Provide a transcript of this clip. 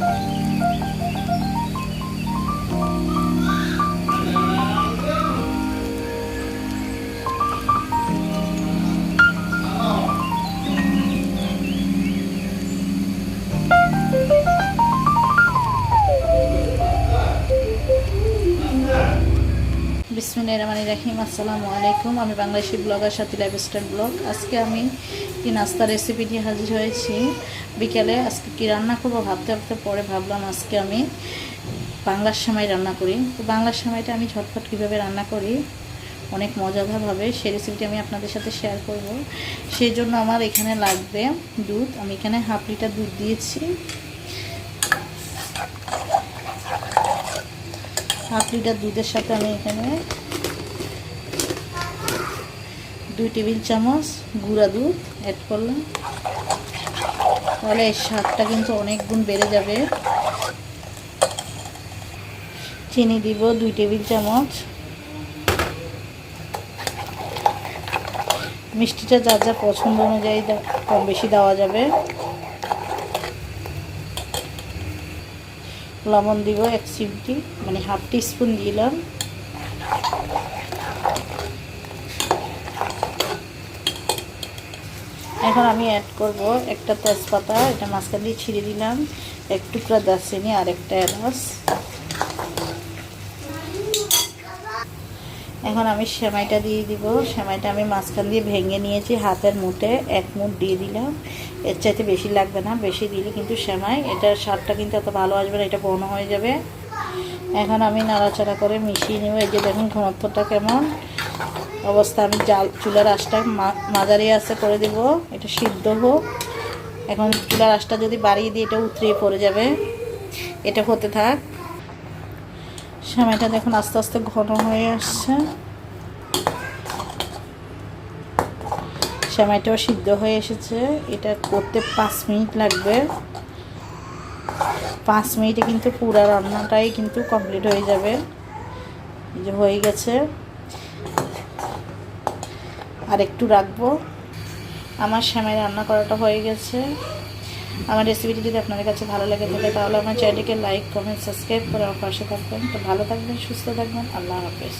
বিসমিল্লাহ রহমান রাহিম। আসসালামু আলাইকুম। আমি Bangladeshi blogger Sathi lifestyle blog. আজকে আমি কি নাস্তা রেসিপি হাজির হয়েছি। বিকেলে আজকে কি রান্না করব ভাবতে ভাবতে পরে ভাবলাম আজকে আমি বাংলার সময় রান্না করি। তো বাংলার সময়টা আমি ঝটফট কীভাবে রান্না করি, অনেক মজাদারভাবে সেই রেসিপিটি আমি আপনাদের সাথে শেয়ার করব। সেই জন্য আমার এখানে লাগবে দুধ, আমি এখানে হাফ লিটার দুধ দিয়েছি। হাফ লিটার দুধের সাথে আমি এখানে দুই টেবিল চামচ গুঁড়া দুধ অ্যাড করলাম। তাহলে এর স্বাদটা কিন্তু অনেক গুণ বেড়ে যাবে। চিনি দিব দুই টেবিল চামচ। মিষ্টিটা যার যার পছন্দ অনুযায়ী কম বেশি দেওয়া যাবে। লবণ দিব এক চিমটি মানে হাফ টি স্পুন দিলাম। এখন আমি অ্যাড করব একটা তেজপাতা, এটা মাঝখান দিয়ে ছিঁড়ে দিলাম, এক টুকরা দারচিনি আর একটা এলাচ। এখন আমি সেমাইটা দিয়ে দিব, সেমাইটা আমি মাঝখান দিয়ে ভেঙে নিয়েছি হাতের মুঠে, এক মুঠ দিয়ে দিলাম। এর চাইতে বেশি লাগবে না, বেশি দিলে কিন্তু সেমাই এটার স্বাদটা কিন্তু এত ভালো আসবে না, এটা বন হয়ে যাবে। এখন আমি নাড়াচাড়া করে মিশিয়ে নেব, এই যে দেখুন ঘনত্বটা কেমন। অবস্থা, আমি জাল, চুলার আঁচটা মাঝারি আছে করে দেব, এটা সিদ্ধ হোক। এখন চুলার আঁচটা যদি বাড়িয়ে দিই, এটা উতরিয়ে পড়ে যাবে। এটা হতে থাক। সময়টা দেখুন আস্তে আস্তে ঘন হয়ে আসছে। সেমাইটাও সিদ্ধ হয়ে এসেছে। এটা করতে পাঁচ মিনিট লাগবে। পাঁচ মিনিটে কিন্তু পুরা রান্নাটাই কিন্তু কমপ্লিট হয়ে যাবে। যে হয়ে গেছে। আর একটু রাখব। আমার স্বামী রান্না করাটা হয়ে গেছে। আমার রেসিপিটি যদি আপনাদের কাছে ভালো লাগে থাকে, তাহলে আমার চ্যানেলকে লাইক কমেন্ট সাবস্ক্রাইব করে আমার পাশে থাকবেন। তো ভালো থাকবেন, সুস্থ থাকবেন। আল্লাহ হাফেজ।